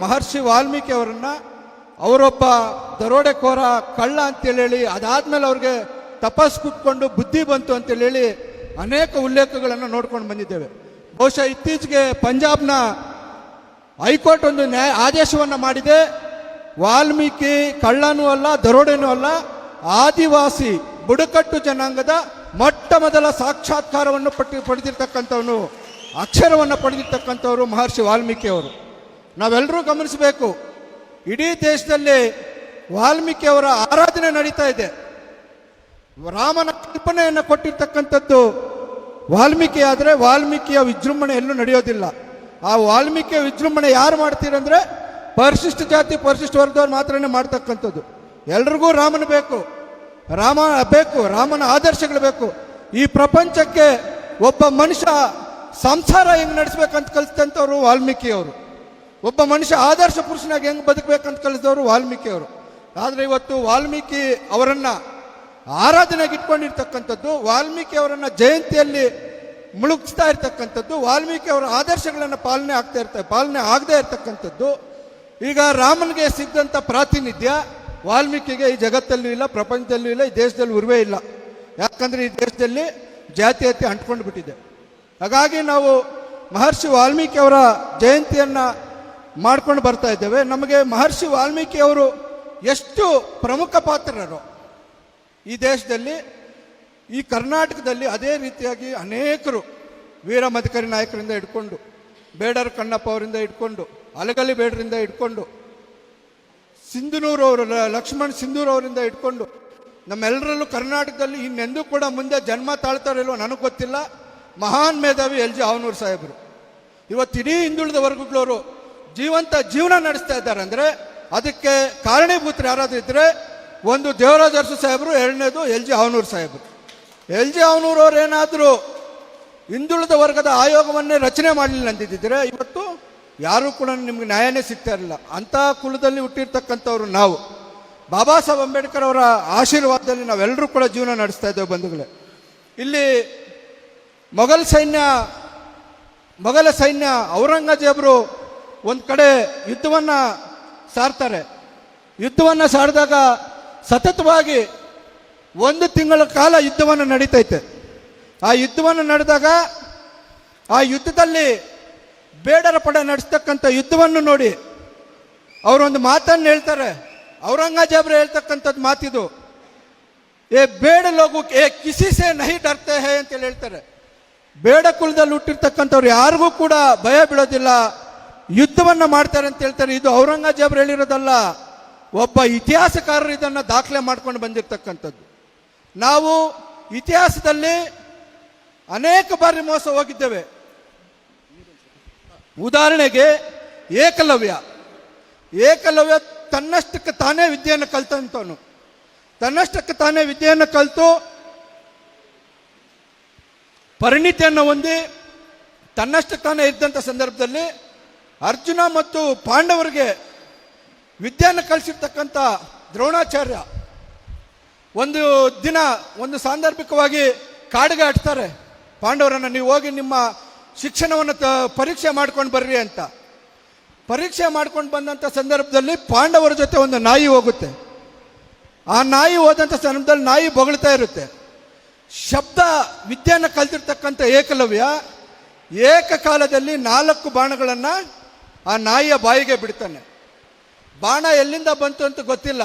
ಮಹರ್ಷಿ ವಾಲ್ಮೀಕಿ ಅವರನ್ನ ಅವರೊಬ್ಬ ದರೋಡೆಕೋರ ಕಳ್ಳ ಅಂತೇಳಿ ಹೇಳಿ ಅದಾದ್ಮೇಲೆ ಅವ್ರಿಗೆ ತಪಸ್ ಕುತ್ಕೊಂಡು ಬುದ್ಧಿ ಬಂತು ಅಂತೇಳಿ ಹೇಳಿ ಅನೇಕ ಉಲ್ಲೇಖಗಳನ್ನು ನೋಡ್ಕೊಂಡು ಬಂದಿದ್ದೇವೆ. ಬಹುಶಃ ಇತ್ತೀಚೆಗೆ ಪಂಜಾಬ್ನ ಹೈಕೋರ್ಟ್ ಒಂದು ನ್ಯಾಯ ಆದೇಶವನ್ನು ಮಾಡಿದೆ. ವಾಲ್ಮೀಕಿ ಕಳ್ಳನೂ ಅಲ್ಲ, ದರೋಡೆನೂ ಅಲ್ಲ, ಆದಿವಾಸಿ ಬುಡಕಟ್ಟು ಜನಾಂಗದ ಮೊಟ್ಟ ಮೊದಲ ಸಾಕ್ಷಾತ್ಕಾರವನ್ನು ಪಟ್ಟಿ, ಪಡೆದಿರ್ತಕ್ಕಂಥವನು, ಅಕ್ಷರವನ್ನು ಪಡೆದಿರ್ತಕ್ಕಂಥವರು ಮಹರ್ಷಿ ವಾಲ್ಮೀಕಿ ಅವರು. ನಾವೆಲ್ಲರೂ ಗಮನಿಸಬೇಕು. ಇಡೀ ದೇಶದಲ್ಲಿ ವಾಲ್ಮೀಕಿ ಅವರ ಆರಾಧನೆ ನಡೀತಾ ಇದೆ. ರಾಮನ ಕಲ್ಪನೆಯನ್ನು ಕೊಟ್ಟಿರ್ತಕ್ಕಂಥದ್ದು ವಾಲ್ಮೀಕಿ, ಆದರೆ ವಾಲ್ಮೀಕಿಯ ವಿಜೃಂಭಣೆ ಎಲ್ಲೂ ನಡೆಯೋದಿಲ್ಲ. ಆ ವಾಲ್ಮೀಕಿಯ ವಿಜೃಂಭಣೆ ಯಾರು ಮಾಡ್ತೀರಂದ್ರೆ ಪರಿಶಿಷ್ಟ ಜಾತಿ, ಪರಿಶಿಷ್ಟ ವರ್ಗದವ್ರು ಮಾತ್ರನೇ ಮಾಡ್ತಕ್ಕಂಥದ್ದು. ಎಲ್ರಿಗೂ ರಾಮನ ಬೇಕು. ರಾಮ ಬೇಕು, ರಾಮನ ಆದರ್ಶಗಳು ಬೇಕು. ಈ ಪ್ರಪಂಚಕ್ಕೆ ಒಬ್ಬ ಮನುಷ್ಯ ಸಂಸಾರ ಹೆಂಗೆ ನಡೆಸ್ಬೇಕಂತ ಕಲಿತಂಥವ್ರು ವಾಲ್ಮೀಕಿ ಅವರು ಒಬ್ಬ ಮನುಷ್ಯ ಆದರ್ಶ ಪುರುಷನಾಗಿ ಹೆಂಗೆ ಬದುಕಬೇಕಂತ ಕಲಿಸಿದವರು ವಾಲ್ಮೀಕಿ ಅವರು ಆದರೆ ಇವತ್ತು ವಾಲ್ಮೀಕಿ ಅವರನ್ನು ಆರಾಧನೆಗೆ ಇಟ್ಕೊಂಡಿರ್ತಕ್ಕಂಥದ್ದು, ವಾಲ್ಮೀಕಿ ಅವರನ್ನು ಜಯಂತಿಯಲ್ಲಿ ಮುಳುಗಿಸ್ತಾ ಇರ್ತಕ್ಕಂಥದ್ದು, ವಾಲ್ಮೀಕಿ ಅವರ ಆದರ್ಶಗಳನ್ನು ಪಾಲನೆ ಆಗ್ತಾ ಇರ್ತಾರೆ ಪಾಲನೆ ಆಗದೇ ಇರ್ತಕ್ಕಂಥದ್ದು. ಈಗ ರಾಮನಿಗೆ ಸಿದ್ದಂಥ ಪ್ರಾತಿನಿಧ್ಯ ವಾಲ್ಮೀಕಿಗೆ ಈ ಜಗತ್ತಲ್ಲೂ ಇಲ್ಲ, ಪ್ರಪಂಚದಲ್ಲೂ ಇಲ್ಲ, ಈ ದೇಶದಲ್ಲಿ ಉರುವೇ ಇಲ್ಲ. ಯಾಕಂದ್ರೆ ಈ ದೇಶದಲ್ಲಿ ಜಾತೀಯತೆ ಅಂಟ್ಕೊಂಡು ಬಿಟ್ಟಿದೆ ಹಾಗಾಗಿ ನಾವು ಮಹರ್ಷಿ ವಾಲ್ಮೀಕಿ ಅವರ ಜಯಂತಿಯನ್ನ ಮಾಡ್ಕೊಂಡು ಬರ್ತಾ ಇದ್ದೇವೆ. ನಮಗೆ ಮಹರ್ಷಿ ವಾಲ್ಮೀಕಿ ಅವರು ಎಷ್ಟು ಪ್ರಮುಖ ಪಾತ್ರರು. ಈ ದೇಶದಲ್ಲಿ, ಈ ಕರ್ನಾಟಕದಲ್ಲಿ ಅದೇ ರೀತಿಯಾಗಿ ಅನೇಕರು ವೀರ ಮಧುಕರಿ ನಾಯಕರಿಂದ ಹಿಡ್ಕೊಂಡು, ಬೇಡರ ಕಣ್ಣಪ್ಪ ಅವರಿಂದ ಹಿಡ್ಕೊಂಡು, ಅಲಗಲಿ ಬೇಡರಿಂದ ಹಿಡ್ಕೊಂಡು ಸಿಂಧನೂರು ಅವರು ಲ- ಲಕ್ಷ್ಮಣ್ ಸಿಂಧೂರ್ ಅವರಿಂದ ಇಟ್ಕೊಂಡು ನಮ್ಮೆಲ್ಲರಲ್ಲೂ ಕರ್ನಾಟಕದಲ್ಲಿ ಇನ್ನೆಂದೂ ಕೂಡ ಮುಂದೆ ಜನ್ಮ ತಾಳ್ತಾರಿಲ್ವೋ ನನಗೆ ಗೊತ್ತಿಲ್ಲ. ಮಹಾನ್ ಮೇಧಾವಿ ಎಲ್ ಜಿ ಅವನೂರು ಸಾಹೇಬರು. ಇವತ್ತು ಇಡೀ ಹಿಂದುಳಿದ ವರ್ಗಗಳವರು ಜೀವಂತ ಜೀವನ ನಡೆಸ್ತಾ ಇದ್ದಾರೆ ಅಂದರೆ ಅದಕ್ಕೆ ಕಾರಣೀಭೂತರು ಯಾರಾದರೂ ಇದ್ದರೆ ಒಂದು ದೇವರಾಜ ಅರಸು ಸಾಹೇಬರು, ಎರಡನೇದು ಎಲ್ ಜಿ ಅವನೂರು ಸಾಹೇಬರು. ಎಲ್ ಜಿ ಅವನೂರು ಅವ್ರು ಏನಾದರೂ ಹಿಂದುಳಿದ ವರ್ಗದ ಆಯೋಗವನ್ನೇ ರಚನೆ ಮಾಡಲಿಲ್ಲ ಅಂದಿದ್ದರೆ ಇವತ್ತು ಯಾರೂ ಕೂಡ ನಿಮ್ಗೆ ನ್ಯಾಯನೇ ಸಿಗ್ತಾ ಇರಲಿಲ್ಲ. ಅಂಥ ಕುಲದಲ್ಲಿ ಹುಟ್ಟಿರ್ತಕ್ಕಂಥವ್ರು ನಾವು. ಬಾಬಾ ಸಾಹೇಬ್ ಅಂಬೇಡ್ಕರ್ ಅವರ ಆಶೀರ್ವಾದದಲ್ಲಿ ನಾವೆಲ್ಲರೂ ಕೂಡ ಜೀವನ ನಡೆಸ್ತಾ ಇದ್ದೇವೆ ಬಂಧುಗಳೇ. ಇಲ್ಲಿ ಮೊಘಲ್ ಸೈನ್ಯ, ಮೊಘಲ ಸೈನ್ಯ ಔರಂಗಜೇಬರು ಒಂದು ಕಡೆ ಯುದ್ಧವನ್ನು ಸಾರ್ತಾರೆ. ಯುದ್ಧವನ್ನು ಸಾರಿದಾಗ ಸತತವಾಗಿ ಒಂದು ತಿಂಗಳ ಕಾಲ ಯುದ್ಧವನ್ನು ನಡೀತೈತೆ. ಆ ಯುದ್ಧವನ್ನು ನಡೆದಾಗ ಆ ಯುದ್ಧದಲ್ಲಿ ಬೇಡರ ಪಡೆ ನಡೆಸ್ತಕ್ಕಂಥ ಯುದ್ಧವನ್ನು ನೋಡಿ ಅವರೊಂದು ಮಾತನ್ನು ಹೇಳ್ತಾರೆ. ಔರಂಗಜೇಬ್ರು ಹೇಳ್ತಕ್ಕಂಥದ್ದು ಮಾತಿದು. ಏ ಬೇಡ ಲೋಗು ಏ ಕಿಸಿ ಸೇ ನಹಿ ಡರ್ತೆ ಹೇ ಅಂತೇಳಿ ಹೇಳ್ತಾರೆ. ಬೇಡ ಕುಲದಲ್ಲಿ ಹುಟ್ಟಿರ್ತಕ್ಕಂಥವ್ರು ಯಾರಿಗೂ ಕೂಡ ಭಯ ಬೀಳೋದಿಲ್ಲ. ಯುದ್ಧವನ್ನ ಮಾಡ್ತಾರೆ ಅಂತ ಹೇಳ್ತಾರೆ. ಇದು ಔರಂಗಜೇಬ್ರು ಹೇಳಿರೋದಲ್ಲ, ಒಬ್ಬ ಇತಿಹಾಸಕಾರರು ಇದನ್ನ ದಾಖಲೆ ಮಾಡ್ಕೊಂಡು ಬಂದಿರತಕ್ಕಂಥದ್ದು. ನಾವು ಇತಿಹಾಸದಲ್ಲಿ ಅನೇಕ ಬಾರಿ ಮೋಸ ಹೋಗಿದ್ದೇವೆ. ಉದಾಹರಣೆಗೆ, ಏಕಲವ್ಯ. ಏಕಲವ್ಯ ತನ್ನಷ್ಟಕ್ಕೆ ತಾನೇ ವಿದ್ಯೆಯನ್ನು ಕಲ್ತಂತವನು ತನ್ನಷ್ಟಕ್ಕೆ ತಾನೇ ವಿದ್ಯೆಯನ್ನು ಕಲಿತು, ಪರಿಣಿತಿಯನ್ನು ಹೊಂದಿ, ತನ್ನಷ್ಟಕ್ಕೆ ತಾನೇ ಇದ್ದಂಥ ಸಂದರ್ಭದಲ್ಲಿ ಅರ್ಜುನ ಮತ್ತು ಪಾಂಡವರಿಗೆ ವಿದ್ಯೆಯನ್ನು ಕಲಿಸಿರ್ತಕ್ಕಂಥ ದ್ರೋಣಾಚಾರ್ಯ ಒಂದು ದಿನ, ಒಂದು ಸಾಂದರ್ಭಿಕವಾಗಿ ಕಾಡಿಗೆ ಆಡ್ತಾರೆ ಪಾಂಡವರನ್ನು, ನೀವು ಹೋಗಿ ನಿಮ್ಮ ಶಿಕ್ಷಣವನ್ನು ತ- ಪರೀಕ್ಷೆ ಮಾಡ್ಕೊಂಡು ಬರ್ರಿ ಅಂತ. ಪರೀಕ್ಷೆ ಮಾಡ್ಕೊಂಡು ಬಂದಂಥ ಸಂದರ್ಭದಲ್ಲಿ ಪಾಂಡವರ ಜೊತೆ ಒಂದು ನಾಯಿ ಹೋಗುತ್ತೆ. ಆ ನಾಯಿ ಹೋದಂಥ ಸಂದರ್ಭದಲ್ಲಿ ನಾಯಿ ಬೊಗಳ್ತಾ ಇರುತ್ತೆ. ಶಬ್ದ, ವಿದ್ಯೆಯನ್ನು ಕಲ್ತಿರ್ತಕ್ಕಂಥ ಏಕಲವ್ಯ ಏಕಕಾಲದಲ್ಲಿ ನಾಲ್ಕು ಬಾಣಗಳನ್ನು ಆ ನಾಯಿಯ ಬಾಯಿಗೆ ಬಿಡ್ತಾನೆ. ಬಾಣ ಎಲ್ಲಿಂದ ಬಂತು ಅಂತ ಗೊತ್ತಿಲ್ಲ.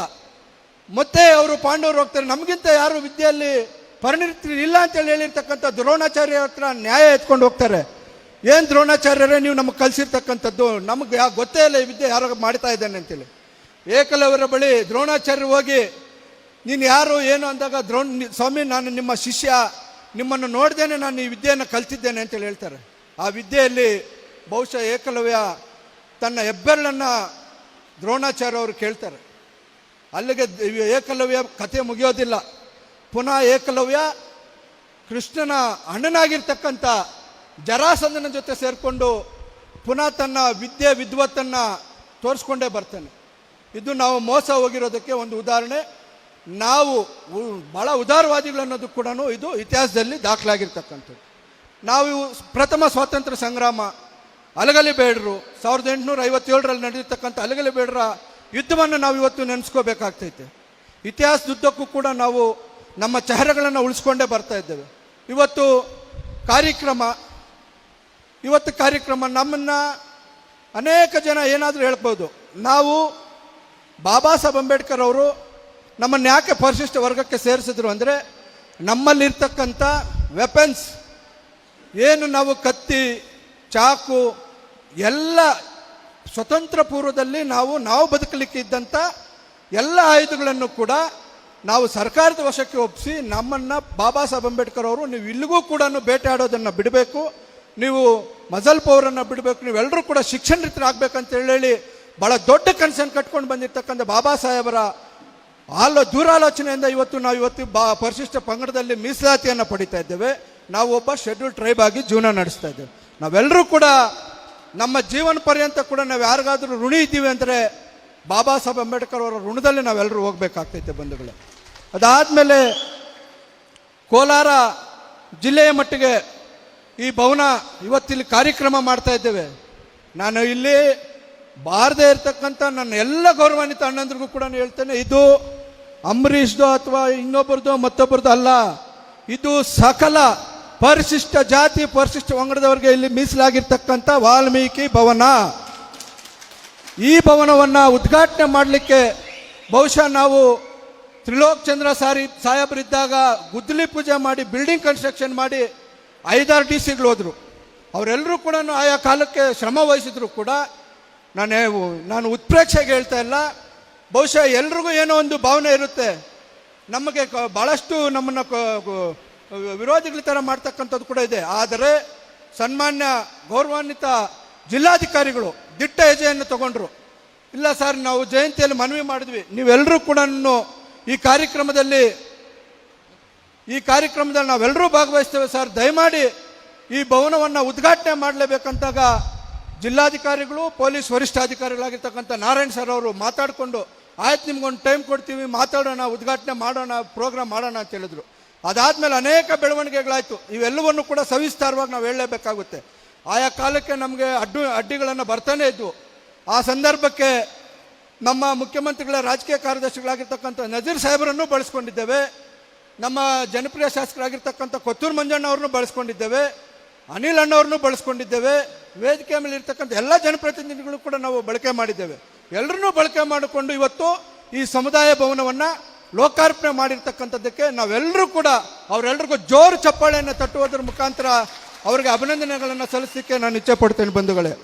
ಮತ್ತೆ ಅವರು ಪಾಂಡವರು ಹೋಗ್ತಾರೆ. ನಮಗಿಂತ ಯಾರು ವಿದ್ಯೆಯಲ್ಲಿ ಪರಿಣಿತಿ ಇಲ್ಲ ಅಂತೇಳಿ ಹೇಳಿರ್ತಕ್ಕಂಥ ದ್ರೋಣಾಚಾರ್ಯ ಹತ್ರ ನ್ಯಾಯ ಎತ್ಕೊಂಡು ಹೋಗ್ತಾರೆ. ಏನು ದ್ರೋಣಾಚಾರ್ಯರೇ, ನೀವು ನಮಗೆ ಕಲಿಸಿರ್ತಕ್ಕಂಥದ್ದು? ನಮಗೆ ಯಾ ಗೊತ್ತೇ ಇಲ್ಲ ಈ ವಿದ್ಯೆ ಯಾರೋ ಮಾಡ್ತಾ ಇದ್ದಾನೆ ಅಂತೇಳಿ. ಏಕಲವರ ಬಳಿ ದ್ರೋಣಾಚಾರ್ಯ ಹೋಗಿ, ನೀನು ಯಾರು, ಏನು? ಅಂದಾಗ ದ್ರೋಣ, ಸ್ವಾಮಿ, ನಾನು ನಿಮ್ಮ ಶಿಷ್ಯ. ನಿಮ್ಮನ್ನು ನೋಡ್ದೇನೆ ನಾನು ಈ ವಿದ್ಯೆಯನ್ನು ಕಲ್ತಿದ್ದೇನೆ ಅಂತೇಳಿ ಹೇಳ್ತಾರೆ. ಆ ವಿದ್ಯೆಯಲ್ಲಿ ಬಹುಶಃ ಏಕಲವ್ಯ ತನ್ನ ಹೆಬ್ಬೆರಳನ್ನು ದ್ರೋಣಾಚಾರ್ಯ ಅವರು ಕೇಳ್ತಾರೆ. ಅಲ್ಲಿಗೆ ಏಕಲವ್ಯ ಕಥೆ ಮುಗಿಯೋದಿಲ್ಲ. ಪುನಃ ಏಕಲವ್ಯ ಕೃಷ್ಣನ ಅಣ್ಣನಾಗಿರ್ತಕ್ಕಂಥ ಜರಾಸಂದನ ಜೊತೆ ಸೇರಿಕೊಂಡು ಪುನಃ ತನ್ನ ವಿದ್ಯೆ ವಿದ್ವತ್ತನ್ನು ತೋರಿಸ್ಕೊಂಡೇ ಬರ್ತಾನೆ. ಇದು ನಾವು ಮೋಸ ಹೋಗಿರೋದಕ್ಕೆ ಒಂದು ಉದಾಹರಣೆ. ನಾವು ಭಾಳ ಉದಾರವಾದಿಗಳು ಅನ್ನೋದು ಕೂಡ ಇದು ಇತಿಹಾಸದಲ್ಲಿ ದಾಖಲಾಗಿರ್ತಕ್ಕಂಥದ್ದು. ನಾವು ಪ್ರಥಮ ಸ್ವಾತಂತ್ರ್ಯ ಸಂಗ್ರಾಮ ಅಲಗಲಿ ಬೇಡರು. ಸಾವಿರದ ಎಂಟುನೂರ ಐವತ್ತೇಳರಲ್ಲಿ ನಡೆದಿರ್ತಕ್ಕಂಥ ಅಲಗಲಿ ಬೇಡರ ಯುದ್ಧವನ್ನು ನಾವು ಇವತ್ತು ನೆನೆಸ್ಕೋಬೇಕಾಗ್ತೈತೆ. ಇತಿಹಾಸದುದ್ದಕ್ಕೂ ಕೂಡ ನಾವು ನಮ್ಮ ಚಹರೆಗಳನ್ನು ಉಳಿಸ್ಕೊಂಡೇ ಬರ್ತಾ ಇದ್ದೇವೆ. ಇವತ್ತು ಕಾರ್ಯಕ್ರಮ ಇವತ್ತು ಕಾರ್ಯಕ್ರಮ ನಮ್ಮನ್ನು ಅನೇಕ ಜನ ಏನಾದರೂ ಹೇಳ್ಬೋದು. ನಾವು ಬಾಬಾ ಸಾಹೇಬ್ ಅಂಬೇಡ್ಕರ್ ಅವರು ನಮ್ಮನ್ನು ಯಾಕೆ ಪರಿಶಿಷ್ಟ ವರ್ಗಕ್ಕೆ ಸೇರಿಸಿದ್ರು ಅಂದರೆ ನಮ್ಮಲ್ಲಿರ್ತಕ್ಕಂಥ ವೆಪನ್ಸ್ ಏನು ನಾವು ಕತ್ತಿ, ಚಾಕು ಎಲ್ಲ ಸ್ವತಂತ್ರ ಪೂರ್ವದಲ್ಲಿ ನಾವು ನಾವು ಬದುಕಲಿಕ್ಕಿದ್ದಂಥ ಎಲ್ಲ ಆಯುಧಗಳನ್ನು ಕೂಡ ನಾವು ಸರ್ಕಾರದ ವಶಕ್ಕೆ ಒಪ್ಪಿಸಿ ನಮ್ಮನ್ನು ಬಾಬಾ ಸಾಹೇಬ್ ಅಂಬೇಡ್ಕರ್ ಅವರು ನೀವು ಇಲ್ಲಿಗೂ ಕೂಡ ಬೇಟೆಯಾಡೋದನ್ನು ಬಿಡಬೇಕು, ನೀವು ಮಜಲ್ ಪೌರನ್ನು ಬಿಡಬೇಕು ನೀವೆಲ್ಲರೂ ಕೂಡ ಶಿಕ್ಷಣರಿತರಾಗಬೇಕಂತ ಹೇಳಿ ಭಾಳ ದೊಡ್ಡ ಕನಸನ್ನು ಕಟ್ಕೊಂಡು ಬಂದಿರತಕ್ಕಂಥ ಬಾಬಾ ಸಾಹೇಬರ ಆಲೋ, ದೂರಾಲೋಚನೆಯಿಂದ ಇವತ್ತು ನಾವು ಇವತ್ತು ಬಾ, ಪರಿಶಿಷ್ಟ ಪಂಗಡದಲ್ಲಿ ಮೀಸಲಾತಿಯನ್ನು ಪಡಿತಾ ಇದ್ದೇವೆ. ನಾವು ಒಬ್ಬ ಶೆಡ್ಯೂಲ್ ಟ್ರೈಬ್ ಆಗಿ ಜೀವನ ನಡೆಸ್ತಾ ಇದ್ದೇವೆ. ನಾವೆಲ್ಲರೂ ಕೂಡ ನಮ್ಮ ಜೀವನ ಪರ್ಯಂತ ಕೂಡ ನಾವು ಯಾರಿಗಾದರೂ ಋಣಿ ಇದ್ದೀವಿ ಅಂದರೆ ಬಾಬಾ ಸಾಹೇಬ್ ಅಂಬೇಡ್ಕರ್ ಅವರ ಋಣದಲ್ಲಿ ನಾವೆಲ್ಲರೂ ಹೋಗಬೇಕಾಗ್ತೈತೆ ಬಂಧುಗಳೇ. ಅದಾದಮೇಲೆ ಕೋಲಾರ ಜಿಲ್ಲೆಯ ಮಟ್ಟಿಗೆ ಈ ಭವನ ಇವತ್ತಿಲ್ಲಿ ಕಾರ್ಯಕ್ರಮ ಮಾಡ್ತಾ ಇದ್ದೇವೆ. ನಾನು ಇಲ್ಲಿ ಬಾರದೇ ಇರತಕ್ಕಂಥ ನನ್ನ ಎಲ್ಲ ಗೌರವಾನ್ವಿತ ಅಣ್ಣಂದ್ರಿಗೂ ಕೂಡ ಹೇಳ್ತೇನೆ, ಇದು ಅಂಬರೀಷ್ದು ಅಥವಾ ಇನ್ನೊಬ್ಬರದು ಮತ್ತೊಬ್ಬರದ್ದು ಅಲ್ಲ, ಇದು ಸಕಲ ಪರಿಶಿಷ್ಟ ಜಾತಿ, ಪರಿಶಿಷ್ಟ ಪಂಗಡದವರಿಗೆ ಇಲ್ಲಿ ಮೀಸಲಾಗಿರ್ತಕ್ಕಂಥ ವಾಲ್ಮೀಕಿ ಭವನ. ಈ ಭವನವನ್ನು ಉದ್ಘಾಟನೆ ಮಾಡಲಿಕ್ಕೆ ಬಹುಶಃ ನಾವು ತ್ರಿಲೋಕ್ ಚಂದ್ರ ಸಾರಿ, ಸಾಹೇಬರಿದ್ದಾಗ ಗುದ್ದಲಿ ಪೂಜೆ ಮಾಡಿ ಬಿಲ್ಡಿಂಗ್ ಕನ್ಸ್ಟ್ರಕ್ಷನ್ ಮಾಡಿ ಐದಾರು ಡಿ ಸಿಗಳು ಹೋದರು. ಅವರೆಲ್ಲರೂ ಕೂಡ ಆಯಾ ಕಾಲಕ್ಕೆ ಶ್ರಮ ವಹಿಸಿದ್ರು ಕೂಡ. ನಾನು ನಾನು ಉತ್ಪ್ರೇಕ್ಷೆಗೆ ಹೇಳ್ತಾ ಇಲ್ಲ. ಬಹುಶಃ ಎಲ್ರಿಗೂ ಏನೋ ಒಂದು ಭಾವನೆ ಇರುತ್ತೆ. ನಮಗೆ ಬಹಳಷ್ಟು ನಮ್ಮನ್ನು ವಿರೋಧಿಗಳ ಥರ ಮಾಡ್ತಕ್ಕಂಥದ್ದು ಕೂಡ ಇದೆ. ಆದರೆ ಸನ್ಮಾನ್ಯ ಗೌರವಾನ್ವಿತ ಜಿಲ್ಲಾಧಿಕಾರಿಗಳು ದಿಟ್ಟ ಹೆಜ್ಜೆಯನ್ನು ತಗೊಂಡ್ರು. ಇಲ್ಲ ಸರ್, ನಾವು ಜಯಂತಿಯಲ್ಲಿ ಮನವಿ ಮಾಡಿದ್ವಿ. ನೀವೆಲ್ಲರೂ ಕೂಡ ಈ ಕಾರ್ಯಕ್ರಮದಲ್ಲಿ ಈ ಕಾರ್ಯಕ್ರಮದಲ್ಲಿ ನಾವೆಲ್ಲರೂ ಭಾಗವಹಿಸ್ತೇವೆ ಸರ್. ದಯಮಾಡಿ ಈ ಭವನವನ್ನು ಉದ್ಘಾಟನೆ ಮಾಡಲೇಬೇಕಂತಾಗ ಜಿಲ್ಲಾಧಿಕಾರಿಗಳು, ಪೊಲೀಸ್ ವರಿಷ್ಠಾಧಿಕಾರಿಗಳಾಗಿರ್ತಕ್ಕಂಥ ನಾರಾಯಣ್ ಸರ್ ಅವರು ಮಾತಾಡಿಕೊಂಡು, ಆಯ್ತು ನಿಮ್ಗೊಂದು ಟೈಮ್ ಕೊಡ್ತೀವಿ, ಮಾತಾಡೋಣ, ಉದ್ಘಾಟನೆ ಮಾಡೋಣ, ಪ್ರೋಗ್ರಾಮ್ ಮಾಡೋಣ ಅಂತ ಹೇಳಿದ್ರು. ಅದಾದಮೇಲೆ ಅನೇಕ ಬೆಳವಣಿಗೆಗಳಾಯಿತು. ಇವೆಲ್ಲವನ್ನು ಕೂಡ ಸವಿಸ್ತಾರವಾಗಿ ನಾವು ಹೇಳಲೇಬೇಕಾಗುತ್ತೆ. ಆಯಾ ಕಾಲಕ್ಕೆ ನಮಗೆ ಅಡ್ಡು, ಅಡ್ಡಿಗಳನ್ನು ಬರ್ತಾನೆ ಇದ್ವು. ಆ ಸಂದರ್ಭಕ್ಕೆ ನಮ್ಮ ಮುಖ್ಯಮಂತ್ರಿಗಳ ರಾಜಕೀಯ ಕಾರ್ಯದರ್ಶಿಗಳಾಗಿರ್ತಕ್ಕಂಥ ನಜೀರ್ ಸಾಹೇಬರನ್ನು ಬಳಸ್ಕೊಂಡಿದ್ದೇವೆ. ನಮ್ಮ ಜನಪ್ರಿಯ ಶಾಸಕರಾಗಿರ್ತಕ್ಕಂಥ ಕೊತ್ತೂರು ಮಂಜಣ್ಣ ಅವ್ರನ್ನೂ ಬಳಸ್ಕೊಂಡಿದ್ದೇವೆ. ಅನಿಲ್ ಅಣ್ಣವ್ರನ್ನೂ ಬಳಸ್ಕೊಂಡಿದ್ದೇವೆ. ವೇದಿಕೆ ಮೇಲೆ ಇರ್ತಕ್ಕಂಥ ಎಲ್ಲ ಜನಪ್ರತಿನಿಧಿಗಳು ಕೂಡ ನಾವು ಬಳಕೆ ಮಾಡಿದ್ದೇವೆ. ಎಲ್ಲರನ್ನೂ ಬಳಕೆ ಮಾಡಿಕೊಂಡು ಇವತ್ತು ಈ ಸಮುದಾಯ ಭವನವನ್ನು ಲೋಕಾರ್ಪಣೆ ಮಾಡಿರ್ತಕ್ಕಂಥದ್ದಕ್ಕೆ ನಾವೆಲ್ಲರೂ ಕೂಡ ಅವರೆಲ್ಲರಿಗೂ ಜೋರು ಚಪ್ಪಾಳೆಯನ್ನು ತಟ್ಟುವುದರ ಮುಖಾಂತರ ಅವರಿಗೆ ಅಭಿನಂದನೆಗಳನ್ನು ಸಲ್ಲಿಸಲಿಕ್ಕೆ ನಾನು ಇಚ್ಛೆ ಪಡ್ತೇನೆ ಬಂಧುಗಳೇ.